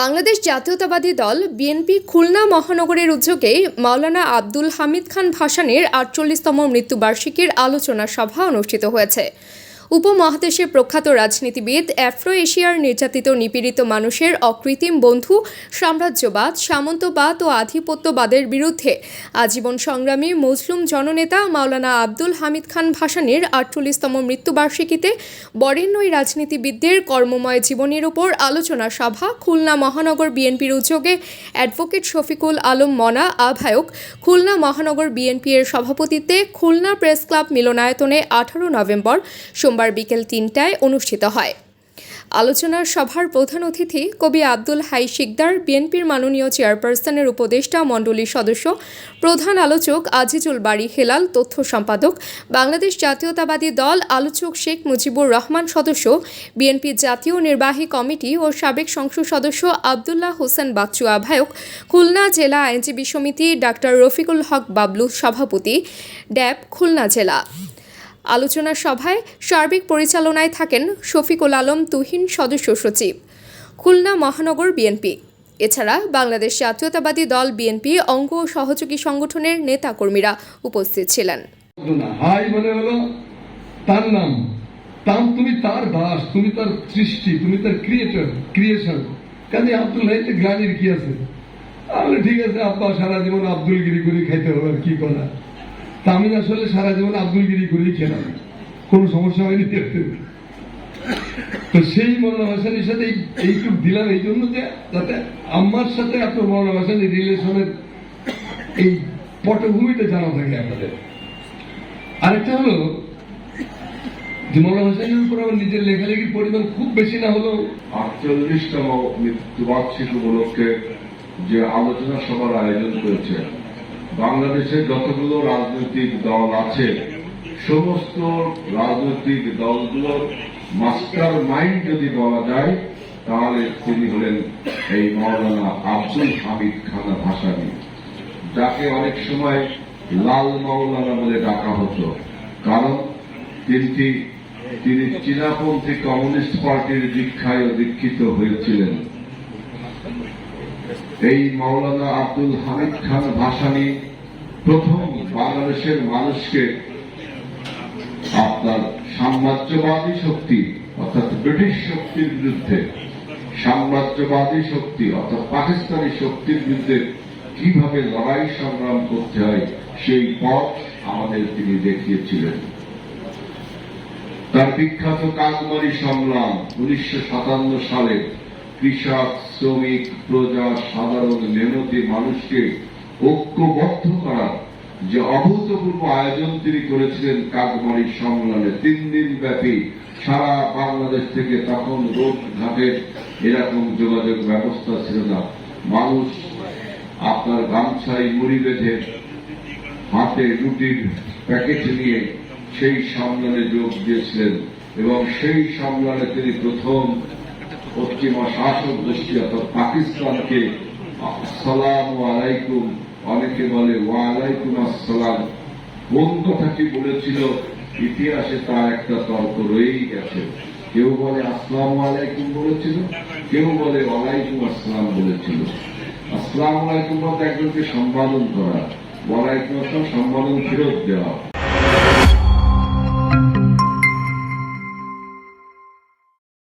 বাংলাদেশ জাতীয়তাবাদী দল বিএনপি খুলনা মহানগরের উদ্যোগে মাওলানা আব্দুল হামিদ খান ভাসানের আটচল্লিশতম মৃত্যুবার্ষিকীর আলোচনা সভা অনুষ্ঠিত হয়েছে। উপমহাদেশের প্রখ্যাত রাজনীতিবিদ অ্যাফ্রো এশিয়ার নির্যাতিত নিপীড়িত মানুষের অকৃত্রিম বন্ধু, সাম্রাজ্যবাদ, সামন্তবাদ ও আধিপত্যবাদের বিরুদ্ধে আজীবন সংগ্রামী মুসলিম জননেতা মাওলানা আব্দুল হামিদ খান ভাসানের আটচল্লিশতম মৃত্যুবার্ষিকীতে বরেণ্য রাজনীতিবিদদের কর্মময় জীবনের উপর আলোচনা সভা, খুলনা মহানগর বিএনপির উদ্যোগে অ্যাডভোকেট শফিকুল আলম মনা, আহ্বায়ক খুলনা মহানগর বিএনপি এর সভাপতিত্বে খুলনা প্রেস ক্লাব মিলনায়তনে আঠারো নভেম্বর বিকেল তিনটায় অনুষ্ঠিত হয়। আলোচনার সভার প্রধান অতিথি কবি আব্দুল হাই শিকদার, বিএনপির মাননীয় চেয়ারপারসনের উপদেষ্টা মণ্ডলীর সদস্য, প্রধান আলোচক আজিজুল বাড়ি হেলাল, তথ্য সম্পাদক, বাংলাদেশ জাতীয়তাবাদী দল আলোচক শেখ মুজিবুর রহমান সদস্য, বিএনপি জাতীয় নির্বাহী কমিটি ও সাবেক সংসদ সদস্য আবদুল্লাহ হোসেন বাচ্চু আহ্বায়ক, খুলনা জেলা আইনজীবী সমিতি ডাক্তার রফিকুল হক বাবলু সভাপতি, ড্যাব খুলনা জেলা। আলোচনা সভায় সার্বিক পরিচালনায় থাকেন শফিকুল আলম তুহিন সদস্য সচিব। খুলনা মহানগর বিএনপি। এছাড়া বাংলাদেশ জাতীয়তাবাদী দল বিএনপি অঙ্গ ও সহযোগী সংগঠনের নেতাকর্মীরা উপস্থিত ছিলেন। হাই মানে হলো তার নাম। তাম তুমি তার দাস তুমি তার সৃষ্টি, তুমি তার ক্রিয়েটর ক্রিয়েশন কাজে আব্দুল হাইতে কি আছে? ঠিক আছে, আব্বা সারা জীবন আব্দুল গিরি করে খাইতে হবে, আর কি করা তা আমি আসলে সারা জীবন আব্দুল গিরি করেই খেলাম। কোনো সমস্যা হয়নি দেখতে। তো সেই মৌলানা ভাসানের সাথে এই- এইটুক দিলাম এই জন্য যে যাতে আমার সাথে আপনার মৌলানা ভাসানের রিলেশনের এই পটভূমিটা জানা থাকে আপনাদের আরেকটা হলো যে মৌলানা হোসেনের উপর আমার নিজের লেখালেখির পরিমাণ খুব বেশি না হলেও আটচল্লিশতম মৃত্যুবার্ষিকী উপলক্ষে যে আলোচনা সভার আয়োজন করেছে বাংলাদেশের যতগুলো রাজনৈতিক দল আছে, সমস্ত রাজনৈতিক দলগুলোর মাস্টার মাইন্ড যদি বলা যায়, তাহলে তিনি হলেন এই মৌলানা আব্দুল হামিদ খানা ভাসানী, যাকে অনেক সময় লাল মাওলানা বলে ডাকা হতো। কারণ তিনি তিনি চীনাপন্থী কমিউনিস্ট পার্টির দীক্ষায় দীক্ষিত হয়েছিলেন। এই মাওলানা আব্দুল হামিদ খান ভাসানী প্রথম বাংলাদেশের মানুষকে আপনার সাম্রাজ্যবাদী শক্তি, অর্থাৎ ব্রিটিশ শক্তির বিরুদ্ধে, সাম্রাজ্যবাদী শক্তি, অর্থাৎ পাকিস্তানি শক্তির বিরুদ্ধে কীভাবে লড়াই সংগ্রাম করতে হয়, সেই পথ আমাদের তিনি দেখিয়েছিলেন। তার বিখ্যাত কাকমারি সংগ্রাম উনিশশো সাতান্ন সালে কৃষক, শ্রমিক, প্রজা, সাধারণ মেহনতি মানুষকে ঐক্যবদ্ধ করার যে অভূতপূর্ব আয়োজন তিনি করেছিলেন কাকমারি সংগ্রামে তিন দিন ব্যাপী সারা বাংলাদেশ থেকে তখন রোড ঘাটের এরকম যোগাযোগ ব্যবস্থা ছিল না। মানুষ আপনার গামছাই মুড়ি বেঁধে হাতে রুটির প্যাকেট নিয়ে সেই সম্মেলনে যোগ দিয়েছিলেন এবং সেই সম্মেলনে তিনি প্রথম পশ্চিমা শাসক গোষ্ঠী অর্থাৎ পাকিস্তানকে, আসসালাম আলাইকুম, অনেকে বলে ওয়ালাইকুম আসসালাম। কোন কথাটি বলেছিল, ইতিহাসে তার একটা তর্ক রয়েই গেছে। কেউ বলে আসসালাম আলাইকুম বলেছিল, কেউ বলে ওয়ালাইকুম আসসালাম বলেছিল। আসসালাম আলাইকুম বলতে একজনকে সম্পাদন করা, ওয়ালাইকুম আসসালাম সম্পাদন ফেরত দেওয়া।